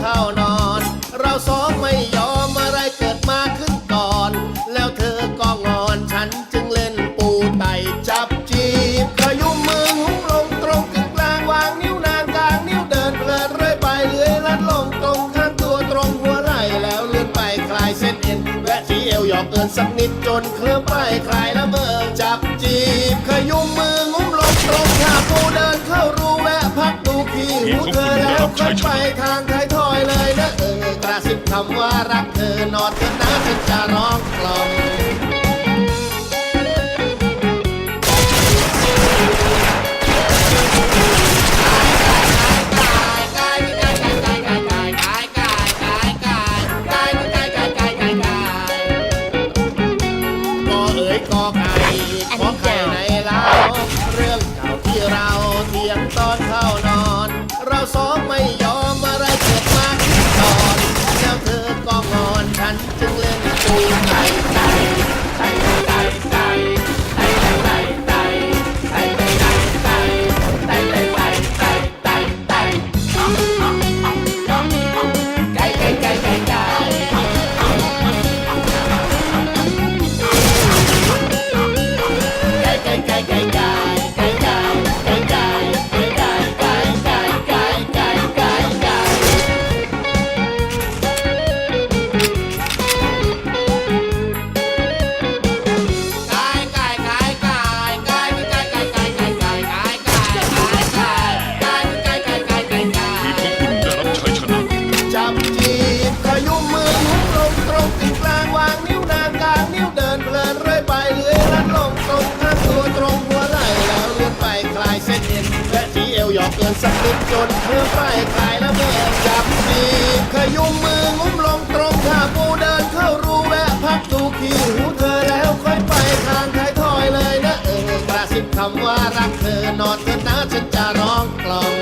เข้านอน เราสองไม่ยอมอะไรเกิดมาขึ้นก่อน แล้วเธอก็งอนฉันจึงเล่นปูไตจับจีบขยุมมือหุ้มลงตรงกึ่งกลางวางนิ้วนางกลางนิ้วเดินเพลิดเรื่อยไปเลื้อยลัดลงตรงข้างตัวตรงหัวไหล่แล้วเลื่อนไปคลายเส้นเอ็นแวะที่เอวหยอกเอินสักนิดจนเคลื่อนไปคลายละเมอจับจีบขยุมมืองุ้มลงตรงขาปูเดินเข้ารูแวะพักดูขี้หูเธอแล้วคัดไปทางไทยารักเธอนอนเธอะนะฉันจะร้องกล่อมกอไก่ขอไข่ในเล้าเรื่องเก่าที่เราเทียงต่อ ไหนนะ จับจีบขยุมมือหุบลงตรงติ่งกลางวางนิ้วนางกลางนิ้วเดินเพลินเรื่อยไปเลื้อยลัดลงตรงข้างตัวตรงหัวไหล่แล้วเลื่อนไปคลายเส้นเอ็นและที่เอวหยอกเกินสักนิดจนเพื่อไปคลายแล้วเมื่อจับจีบขยุมมืองุ้มลงตรงขาปูเดินเข้ารูแวะพักดูขี้หูเธอแล้วค่อยไปทางท้ายทอยเลยนะเออกระซิบคำว่ารักเธอนอนเธอนะฉันจะร้องกล่อม